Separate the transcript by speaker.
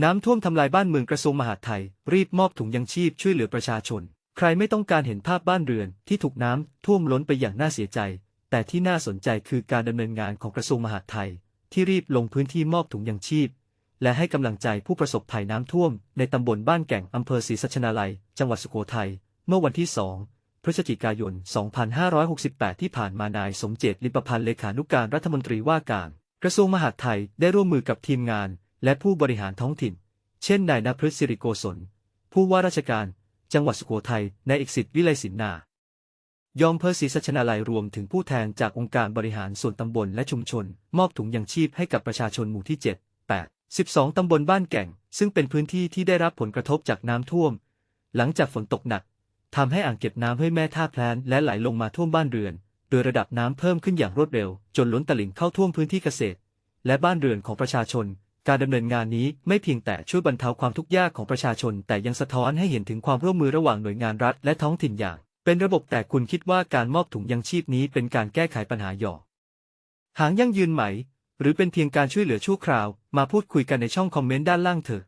Speaker 1: น้ำท่วมทำลายบ้านเมืองกระทรวงมหาดไทย รีบมอบถุงยังชีพช่วยเหลือประชาชน ใครไม่ต้องการเห็นภาพบ้านเรือนที่ถูกน้ำท่วมล้นไปอย่างน่าเสียใจ แต่ที่น่าสนใจคือการดำเนินงานของกระทรวงมหาดไทย ที่รีบลงพื้นที่มอบถุงยังชีพ และให้กำลังใจผู้ประสบภัยน้ำท่วม ในตำบลบ้านแก่งอำเภอศรีสัชนาลัย จังหวัดสุโขทัยเมื่อวันที่2พฤศจิกายน 2568 ที่ผ่านมานายสมเจตลิปพันธ์เลขานุการรัฐมนตรีว่าการ กระทรวงมหาดไทยได้ร่วมมือกับทีมงาน และผู้บริหารท้องถิ่น เช่นนายนพฤทธิ์สิริโกศล ผู้ว่าราชการ จังหวัดสุโขทัยนายเอกสิทธิ์วิไลศิลนายอมเพอศรีสัชนาลัยรวมถึงผู้แทนจากองค์การบริหารส่วนตำบลและชุมชน มอบถุงยังชีพให้กับประชาชนหมู่ที่ 7 8 12 ตำบลบ้านแก่ง ซึ่งเป็นพื้นที่ที่ได้รับผลกระทบจากน้ำท่วม หลังจากฝนตกหนักทำให้อ่างเก็บน้ำห้วยแม่ท่าแพลนและไหลลงมาท่วมบ้านเรือน โดยระดับน้ำเพิ่มขึ้นอย่างรวดเร็ว จนล้นตลิ่งเข้าท่วมพื้นที่เกษตร และบ้านเรือนของประชาชน การดำเนินงานนี้ไม่เพียงแต่ช่วยบรรเทาความทุกข์ยากของประชาชน แต่ยังสะท้อนให้เห็นถึงความร่วมมือระหว่างหน่วยงานรัฐและท้องถิ่นอย่าง เป็นระบบแต่คุณคิดว่าการมอบถุงยังชีพนี้เป็นการแก้ไขปัญหาหยอกหางยั่งยืนไหม หรือเป็นเพียงการช่วยเหลือชั่วคราว มาพูดคุยกันในช่องคอมเมนต์ด้านล่างเถอะ